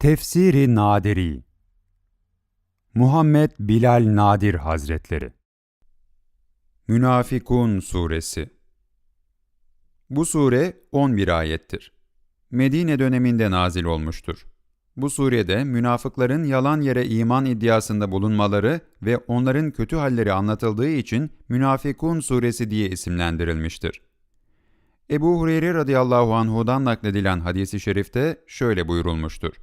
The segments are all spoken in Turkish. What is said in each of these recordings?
Tefsiri Nadiri Muhammed Bilal Nadir Hazretleri Münafikun Suresi Bu sure 11 ayettir. Medine döneminde nazil olmuştur. Bu surede münafıkların yalan yere iman iddiasında bulunmaları ve onların kötü halleri anlatıldığı için Münafikun Suresi diye isimlendirilmiştir. Ebu Hureyre radıyallahu anhudan nakledilen hadisi şerifte şöyle buyurulmuştur.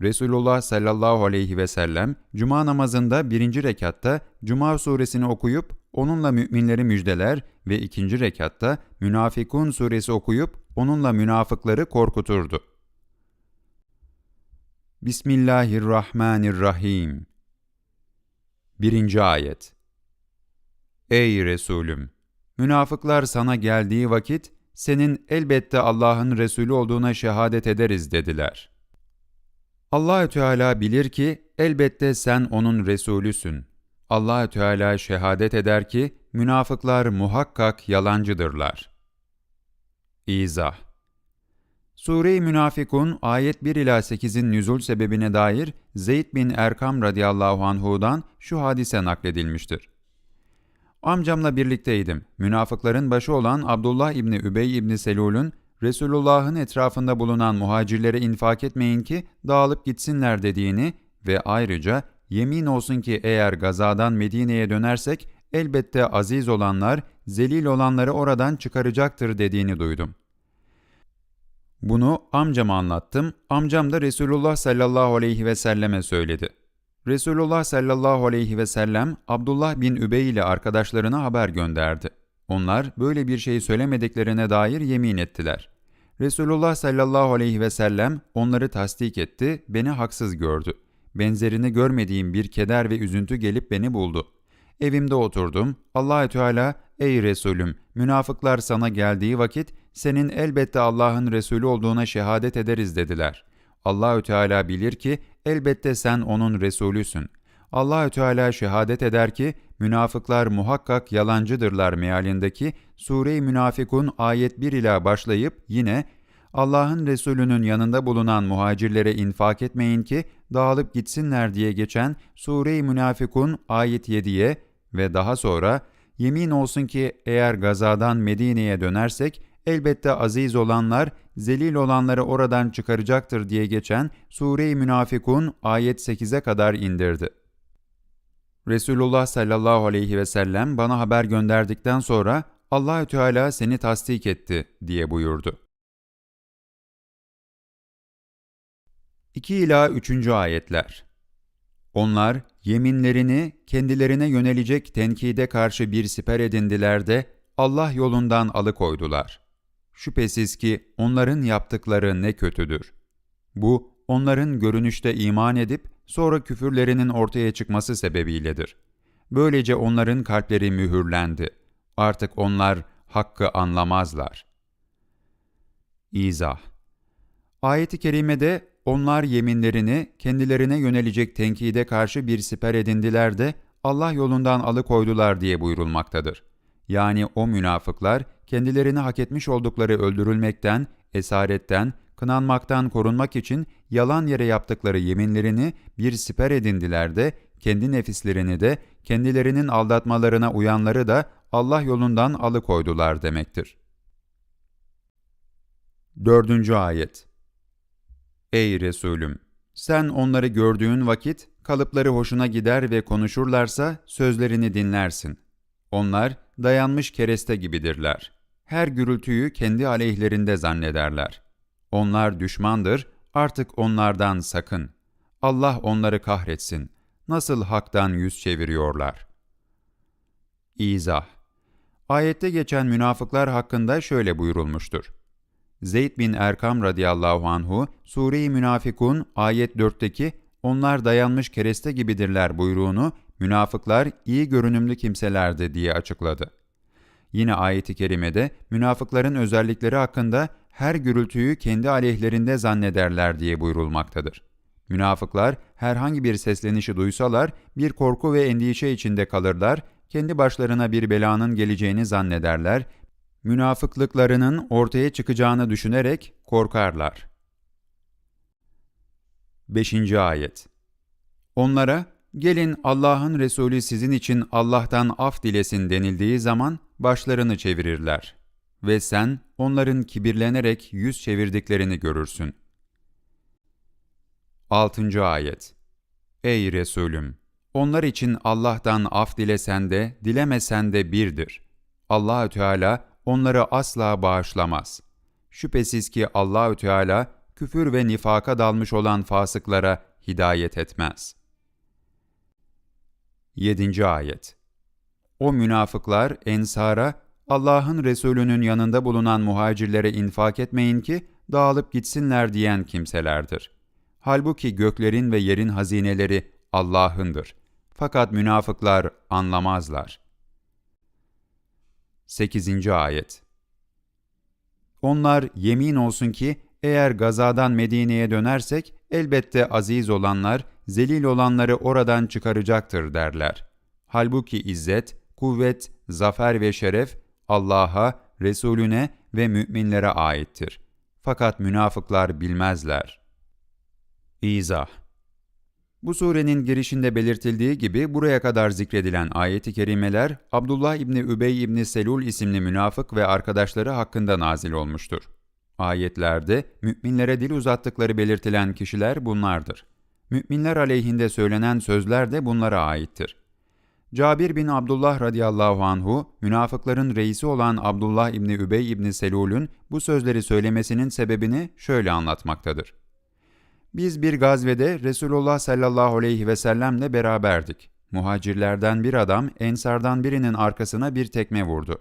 Resulullah sallallahu aleyhi ve sellem cuma namazında birinci rekatta cuma suresini okuyup onunla müminleri müjdeler ve ikinci rekatta münafıkun suresi okuyup onunla münafıkları korkuturdu. Bismillahirrahmanirrahim. Birinci ayet. Ey Resulüm! Münafıklar sana geldiği vakit senin elbette Allah'ın Resulü olduğuna şehadet ederiz dediler. Allahü Teala bilir ki elbette sen onun Resulüsün. Allahü Teala şehadet eder ki münafıklar muhakkak yalancıdırlar. İzah Sure-i Münafikun ayet 1 ila 8'in nüzul sebebine dair Zeyd bin Erkam radıyallahu anhudan şu hadise nakledilmiştir. Amcamla birlikteydim. Münafıkların başı olan Abdullah İbni Übey İbni Selul'ün Resulullah'ın etrafında bulunan muhacirlere infak etmeyin ki dağılıp gitsinler dediğini ve ayrıca yemin olsun ki eğer gazadan Medine'ye dönersek elbette aziz olanlar zelil olanları oradan çıkaracaktır dediğini duydum. Bunu amcama anlattım. Amcam da Resulullah sallallahu aleyhi ve selleme söyledi. Resulullah sallallahu aleyhi ve sellem Abdullah bin Übey ile arkadaşlarına haber gönderdi. Onlar böyle bir şey söylemediklerine dair yemin ettiler. Resulullah sallallahu aleyhi ve sellem onları tasdik etti, beni haksız gördü. Benzerini görmediğim bir keder ve üzüntü gelip beni buldu. Evimde oturdum. Allahü Teala, ey Resulüm, münafıklar sana geldiği vakit senin elbette Allah'ın Resulü olduğuna şehadet ederiz dediler. Allahü Teala bilir ki elbette sen onun Resulüsün. Allahü Teala şehadet eder ki münafıklar muhakkak yalancıdırlar mealindeki Sure-i Münafikun ayet 1 ila başlayıp yine Allah'ın Resulünün yanında bulunan muhacirlere infak etmeyin ki dağılıp gitsinler diye geçen Sure-i Münafikun ayet 7'ye ve daha sonra yemin olsun ki eğer gazadan Medine'ye dönersek elbette aziz olanlar zelil olanları oradan çıkaracaktır diye geçen Sure-i Münafikun ayet 8'e kadar indirdi. Resulullah sallallahu aleyhi ve sellem bana haber gönderdikten sonra Allahü Teala seni tasdik etti diye buyurdu. 2 ila 3. ayetler. Onlar yeminlerini kendilerine yönelecek tenkide karşı bir siper edindiler de Allah yolundan alıkoydular. Şüphesiz ki onların yaptıkları ne kötüdür. Bu onların görünüşte iman edip sonra küfürlerinin ortaya çıkması sebebiyledir. Böylece onların kalpleri mühürlendi. Artık onlar hakkı anlamazlar. İzah Ayet-i kerimede onlar yeminlerini kendilerine yönelecek tenkide karşı bir siper edindiler de Allah yolundan alıkoydular diye buyurulmaktadır. Yani o münafıklar kendilerini hak etmiş oldukları öldürülmekten, esaretten, kınanmaktan korunmak için yalan yere yaptıkları yeminlerini bir siper edindiler de kendi nefislerini de kendilerinin aldatmalarına uyanları da Allah yolundan alıkoydular demektir. Dördüncü ayet Ey Resulüm! Sen onları gördüğün vakit kalıpları hoşuna gider ve konuşurlarsa sözlerini dinlersin. Onlar dayanmış kereste gibidirler. Her gürültüyü kendi aleyhlerinde zannederler. Onlar düşmandır, artık onlardan sakın. Allah onları kahretsin. Nasıl haktan yüz çeviriyorlar? İzah Ayette geçen münafıklar hakkında şöyle buyurulmuştur. Zeyd bin Erkam radıyallahu anhu, Sure-i Münafikun ayet 4'teki onlar dayanmış kereste gibidirler buyruğunu münafıklar iyi görünümlü kimselerdi diye açıkladı. Yine ayeti kerimede münafıkların özellikleri hakkında her gürültüyü kendi aleyhlerinde zannederler diye buyurulmaktadır. Münafıklar herhangi bir seslenişi duysalar bir korku ve endişe içinde kalırlar, kendi başlarına bir belanın geleceğini zannederler, münafıklıklarının ortaya çıkacağını düşünerek korkarlar. 5. Ayet Onlara, gelin Allah'ın Resulü sizin için Allah'tan af dilesin denildiği zaman başlarını çevirirler. Ve sen onların kibirlenerek yüz çevirdiklerini görürsün. 6. Ayet Ey Resulüm! Onlar için Allah'tan af dilesen de, dilemesen de birdir. Allahü Teala onları asla bağışlamaz. Şüphesiz ki Allahü Teala küfür ve nifaka dalmış olan fasıklara hidayet etmez. 7. Ayet O münafıklar Ensar'a, Allah'ın Resulü'nün yanında bulunan muhacirlere infak etmeyin ki dağılıp gitsinler diyen kimselerdir. Halbuki göklerin ve yerin hazineleri Allah'ındır. Fakat münafıklar anlamazlar. 8. Ayet Onlar yemin olsun ki eğer gazadan Medine'ye dönersek elbette aziz olanlar, zelil olanları oradan çıkaracaktır derler. Halbuki izzet, kuvvet, zafer ve şeref Allah'a, Resulüne ve müminlere aittir. Fakat münafıklar bilmezler. İzah Bu surenin girişinde belirtildiği gibi buraya kadar zikredilen ayeti kerimeler Abdullah İbni Übey İbni Selul isimli münafık ve arkadaşları hakkında nazil olmuştur. Ayetlerde müminlere dil uzattıkları belirtilen kişiler bunlardır. Müminler aleyhinde söylenen sözler de bunlara aittir. Cabir bin Abdullah radıyallahu anhu, münafıkların reisi olan Abdullah İbni Übey İbni Selul'ün bu sözleri söylemesinin sebebini şöyle anlatmaktadır. Biz bir gazvede Resulullah sallallahu aleyhi ve sellemle beraberdik. Muhacirlerden bir adam ensardan birinin arkasına bir tekme vurdu.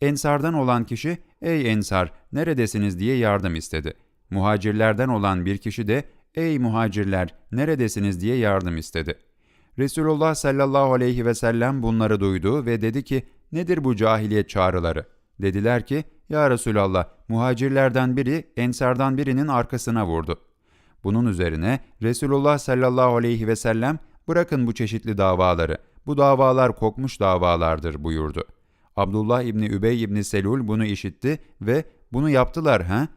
Ensardan olan kişi, ''Ey Ensar, neredesiniz?'' diye yardım istedi. Muhacirlerden olan bir kişi de, ''Ey muhacirler, neredesiniz?'' diye yardım istedi. Resulullah sallallahu aleyhi ve sellem bunları duydu ve dedi ki, ''Nedir bu cahiliyet çağrıları?'' Dediler ki, ''Ya Resulallah, muhacirlerden biri Ensardan birinin arkasına vurdu.'' Bunun üzerine Resulullah sallallahu aleyhi ve sellem, ''Bırakın bu çeşitli davaları, bu davalar kokmuş davalardır.'' buyurdu. Abdullah İbni Übey İbni Selul bunu işitti ve ''Bunu yaptılar ha?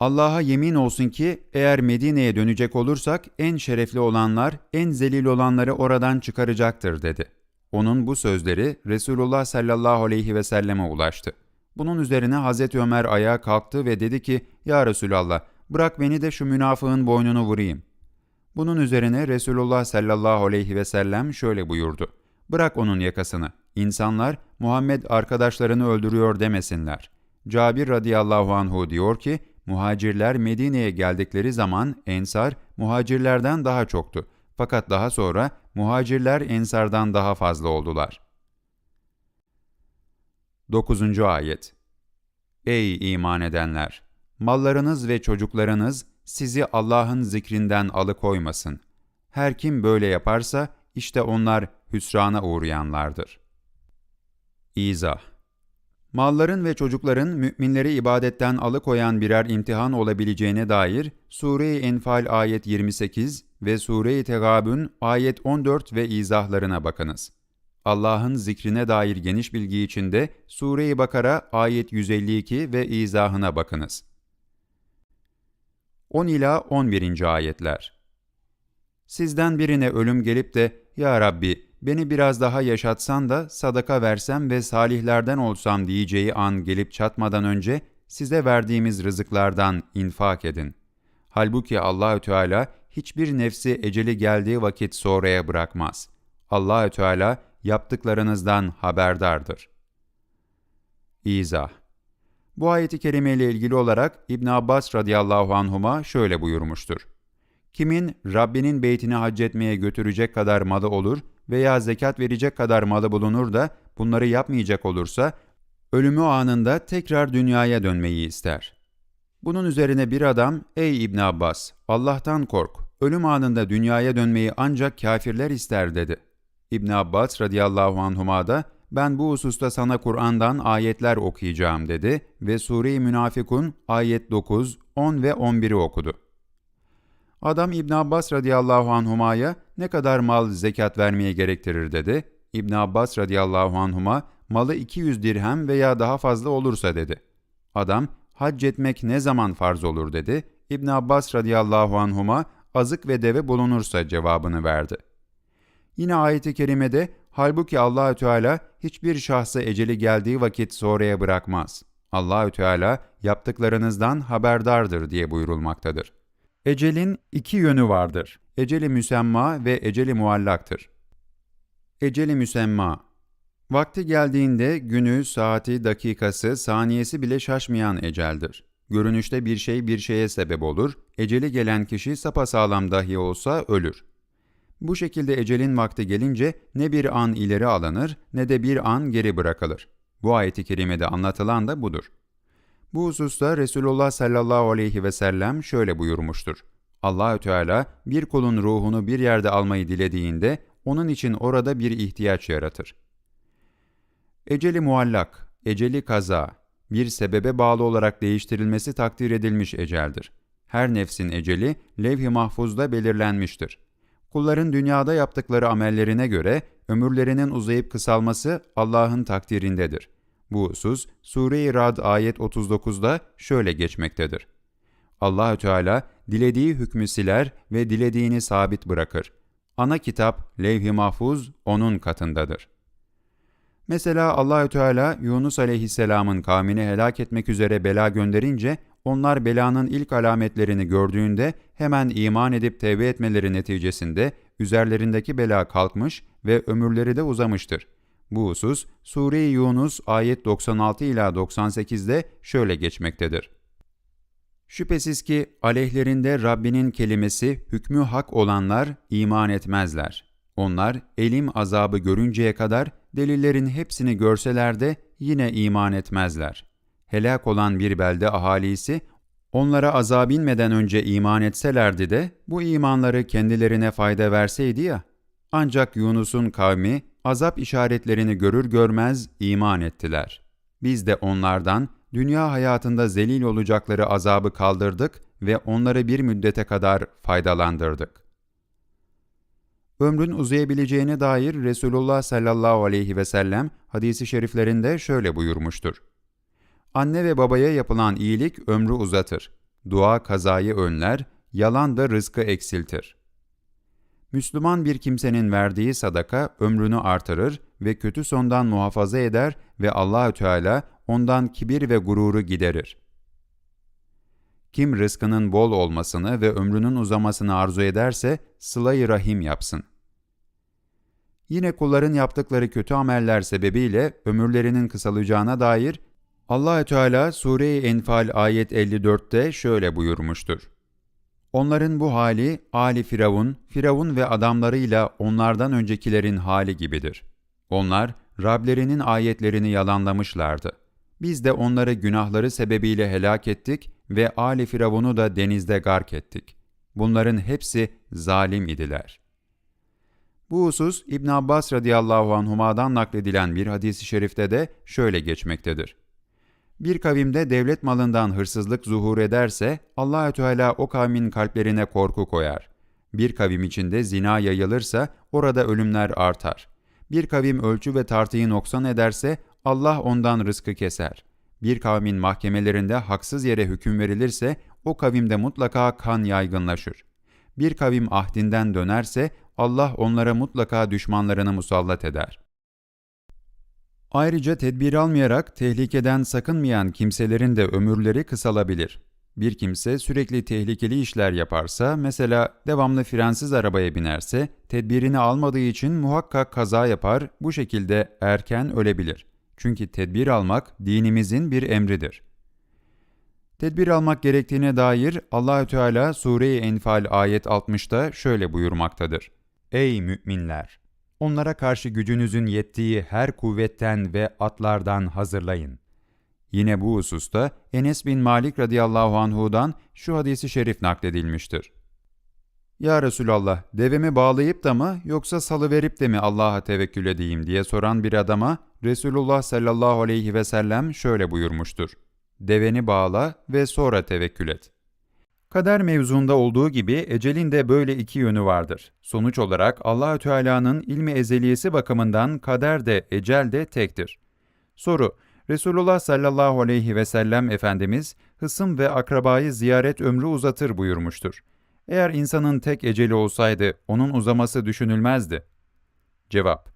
Allah'a yemin olsun ki eğer Medine'ye dönecek olursak en şerefli olanlar, en zelil olanları oradan çıkaracaktır.'' dedi. Onun bu sözleri Resulullah sallallahu aleyhi ve selleme ulaştı. Bunun üzerine Hazreti Ömer ayağa kalktı ve dedi ki, ''Ya Resulallah, bırak beni de şu münafığın boynunu vurayım.'' Bunun üzerine Resulullah sallallahu aleyhi ve sellem şöyle buyurdu. Bırak onun yakasını. İnsanlar Muhammed arkadaşlarını öldürüyor demesinler. Cabir radıyallahu anhu diyor ki, muhacirler Medine'ye geldikleri zaman ensar muhacirlerden daha çoktu. Fakat daha sonra muhacirler ensardan daha fazla oldular. 9. Ayet Ey iman edenler! Mallarınız ve çocuklarınız sizi Allah'ın zikrinden alıkoymasın. Her kim böyle yaparsa, işte onlar hüsrana uğrayanlardır. İzah Malların ve çocukların müminleri ibadetten alıkoyan birer imtihan olabileceğine dair Sure-i Enfal ayet 28 ve Sure-i Tegabün ayet 14 ve izahlarına bakınız. Allah'ın zikrine dair geniş bilgi içinde Sure-i Bakara ayet 152 ve izahına bakınız. 10 ila 11. ayetler. Sizden birine ölüm gelip de ya Rabbi beni biraz daha yaşatsan da sadaka versem ve salihlerden olsam diyeceği an gelip çatmadan önce size verdiğimiz rızıklardan infak edin. Halbuki Allahü Teala hiçbir nefsi eceli geldiği vakit sonraya bırakmaz. Allahü Teala yaptıklarınızdan haberdardır. İzah Bu ayeti kerime ile ilgili olarak İbn Abbas radıyallahu anhuma şöyle buyurmuştur. Kimin Rabbinin beytini hac etmeye götürecek kadar malı olur veya zekat verecek kadar malı bulunur da bunları yapmayacak olursa, ölümü anında tekrar dünyaya dönmeyi ister. Bunun üzerine bir adam, ''Ey İbn Abbas, Allah'tan kork, ölüm anında dünyaya dönmeyi ancak kafirler ister.'' dedi. İbn Abbas radıyallahu anhuma da, ben bu hususta sana Kur'an'dan ayetler okuyacağım dedi ve Sure-i Münafikun ayet 9, 10 ve 11'i okudu. Adam İbn Abbas radıyallahu anhuma'ya ne kadar mal zekat vermeye gerektirir dedi. İbn Abbas radıyallahu anhuma malı 200 dirhem veya daha fazla olursa dedi. Adam hac etmek ne zaman farz olur dedi. İbn Abbas radıyallahu anhuma azık ve deve bulunursa cevabını verdi. Yine ayet-i kerimede halbuki Allahü Teala hiçbir şahsı eceli geldiği vakit sonraya bırakmaz. Allahü Teala yaptıklarınızdan haberdardır diye buyurulmaktadır. Ecelin iki yönü vardır. Eceli müsemma ve eceli muallaktır. Eceli müsemma Vakti geldiğinde günü, saati, dakikası, saniyesi bile şaşmayan eceldir. Görünüşte bir şey bir şeye sebep olur, eceli gelen kişi sapasağlam dahi olsa ölür. Bu şekilde ecelin vakti gelince ne bir an ileri alınır ne de bir an geri bırakılır. Bu ayeti kerimede anlatılan da budur. Bu hususta Resulullah sallallahu aleyhi ve sellem şöyle buyurmuştur. Allahü Teala bir kulun ruhunu bir yerde almayı dilediğinde onun için orada bir ihtiyaç yaratır. Eceli muallak, eceli kaza, bir sebebe bağlı olarak değiştirilmesi takdir edilmiş eceldir. Her nefsin eceli levh-i mahfuzda belirlenmiştir. Kulların dünyada yaptıkları amellerine göre ömürlerinin uzayıp kısalması Allah'ın takdirindedir. Bu husus Sure-i Rad ayet 39'da şöyle geçmektedir. Allahü Teala dilediği hükmü siler ve dilediğini sabit bırakır. Ana kitap levh-i mahfuz onun katındadır. Mesela Allahü Teala Yunus aleyhisselamın kavmini helak etmek üzere bela gönderince onlar belanın ilk alametlerini gördüğünde hemen iman edip tevbe etmeleri neticesinde üzerlerindeki bela kalkmış ve ömürleri de uzamıştır. Bu husus Sure-i Yunus ayet 96 ila 98'de şöyle geçmektedir. Şüphesiz ki aleyhlerinde Rabbinin kelimesi hükmü hak olanlar iman etmezler. Onlar elim azabı görünceye kadar delillerin hepsini görseler de yine iman etmezler. Helak olan bir belde ahalisi onlara azab inmeden önce iman etselerdi de bu imanları kendilerine fayda verseydi ya. Ancak Yunus'un kavmi azap işaretlerini görür görmez iman ettiler. Biz de onlardan dünya hayatında zelil olacakları azabı kaldırdık ve onları bir müddete kadar faydalandırdık. Ömrün uzayabileceğine dair Resulullah sallallahu aleyhi ve sellem hadisi şeriflerinde şöyle buyurmuştur. Anne ve babaya yapılan iyilik ömrü uzatır. Dua kazayı önler, yalan da rızkı eksiltir. Müslüman bir kimsenin verdiği sadaka ömrünü artırır ve kötü sondan muhafaza eder ve Allahü Teala ondan kibir ve gururu giderir. Kim rızkının bol olmasını ve ömrünün uzamasını arzu ederse sıla-i rahim yapsın. Yine kulların yaptıkları kötü ameller sebebiyle ömürlerinin kısalacağına dair Allahü Teala Sure-i Enfal ayet 54'te şöyle buyurmuştur. Onların bu hali Ali Firavun, Firavun ve adamlarıyla onlardan öncekilerin hali gibidir. Onlar Rablerinin ayetlerini yalanlamışlardı. Biz de onları günahları sebebiyle helak ettik ve Ali Firavun'u da denizde gark ettik. Bunların hepsi zalim idiler. Bu husus İbn Abbas radıyallahu anhuma'dan nakledilen bir hadisi şerifte de şöyle geçmektedir. Bir kavimde devlet malından hırsızlık zuhur ederse Allahü Teala o kavmin kalplerine korku koyar. Bir kavim içinde zina yayılırsa orada ölümler artar. Bir kavim ölçü ve tartıyı noksan ederse Allah ondan rızkı keser. Bir kavmin mahkemelerinde haksız yere hüküm verilirse o kavimde mutlaka kan yaygınlaşır. Bir kavim ahdinden dönerse Allah onlara mutlaka düşmanlarını musallat eder. Ayrıca tedbir almayarak tehlikeden sakınmayan kimselerin de ömürleri kısalabilir. Bir kimse sürekli tehlikeli işler yaparsa, mesela devamlı frensiz arabaya binerse, tedbirini almadığı için muhakkak kaza yapar, bu şekilde erken ölebilir. Çünkü tedbir almak dinimizin bir emridir. Tedbir almak gerektiğine dair Allahü Teala Sure-i Enfal ayet 60'da şöyle buyurmaktadır. Ey müminler! Onlara karşı gücünüzün yettiği her kuvvetten ve atlardan hazırlayın. Yine bu hususta Enes bin Malik radıyallahu anhudan şu hadisi şerif nakledilmiştir. Ya Resulallah, devemi bağlayıp da mı yoksa salıverip de mi Allah'a tevekkül edeyim diye soran bir adama Resulullah sallallahu aleyhi ve sellem şöyle buyurmuştur. Deveni bağla ve sonra tevekkül et. Kader mevzunda olduğu gibi ecelin de böyle iki yönü vardır. Sonuç olarak Allahü Teala'nın ilmi ezeliyesi bakımından kader de ecel de tektir. Soru: Resulullah sallallahu aleyhi ve sellem Efendimiz hısım ve akrabayı ziyaret ömrü uzatır buyurmuştur. Eğer insanın tek eceli olsaydı onun uzaması düşünülmezdi. Cevap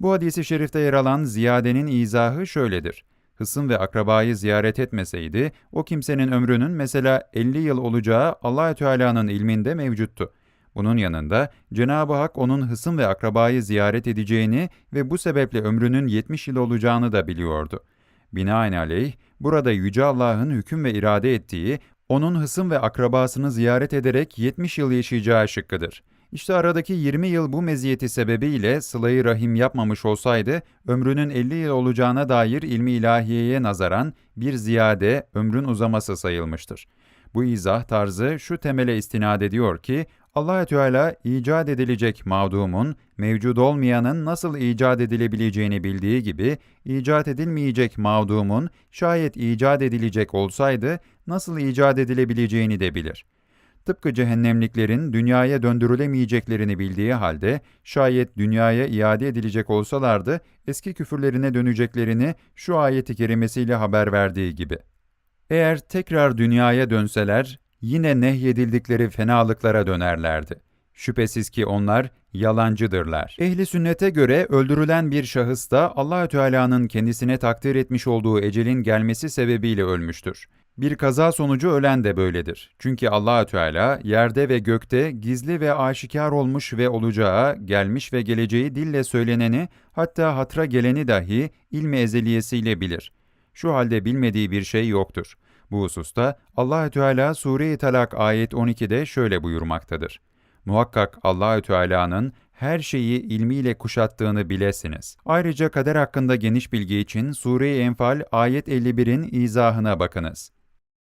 Bu hadisi şerifte yer alan ziyadenin izahı şöyledir. Hısım ve akrabayı ziyaret etmeseydi, o kimsenin ömrünün mesela 50 yıl olacağı Allahü Teala'nın ilminde mevcuttu. Bunun yanında Cenab-ı Hak onun hısım ve akrabayı ziyaret edeceğini ve bu sebeple ömrünün 70 yıl olacağını da biliyordu. Binaenaleyh, burada Yüce Allah'ın hüküm ve irade ettiği, onun hısım ve akrabasını ziyaret ederek 70 yıl yaşayacağı şıkkıdır. İşte aradaki 20 yıl bu meziyeti sebebiyle sılayı rahim yapmamış olsaydı, ömrünün 50 yıl olacağına dair ilmi ilahiyeye nazaran bir ziyade ömrün uzaması sayılmıştır. Bu izah tarzı şu temele istinad ediyor ki, Allahü Teala icat edilecek mağdumun, mevcud olmayanın nasıl icat edilebileceğini bildiği gibi, icat edilmeyecek mağdumun şayet icat edilecek olsaydı nasıl icat edilebileceğini de bilir. Tıpkı cehennemliklerin dünyaya döndürülemeyeceklerini bildiği halde, şayet dünyaya iade edilecek olsalardı, eski küfürlerine döneceklerini şu ayeti kerimesiyle haber verdiği gibi. Eğer tekrar dünyaya dönseler, yine nehyedildikleri fenalıklara dönerlerdi. Şüphesiz ki onlar yalancıdırlar. Ehli sünnete göre öldürülen bir şahıs da Allahü Teala'nın kendisine takdir etmiş olduğu ecelin gelmesi sebebiyle ölmüştür. Bir kaza sonucu ölen de böyledir. Çünkü Allahü Teala yerde ve gökte gizli ve aşikar olmuş ve olacağı, gelmiş ve geleceği dille söyleneni, hatta hatra geleni dahi ilmi ezeliyesiyle bilir. Şu halde bilmediği bir şey yoktur. Bu hususta Allahü Teala Sure-i Talak ayet 12'de şöyle buyurmaktadır. Muhakkak Allahü Teala'nın her şeyi ilmiyle kuşattığını bilesiniz. Ayrıca kader hakkında geniş bilgi için Sure-i Enfal ayet 51'in izahına bakınız.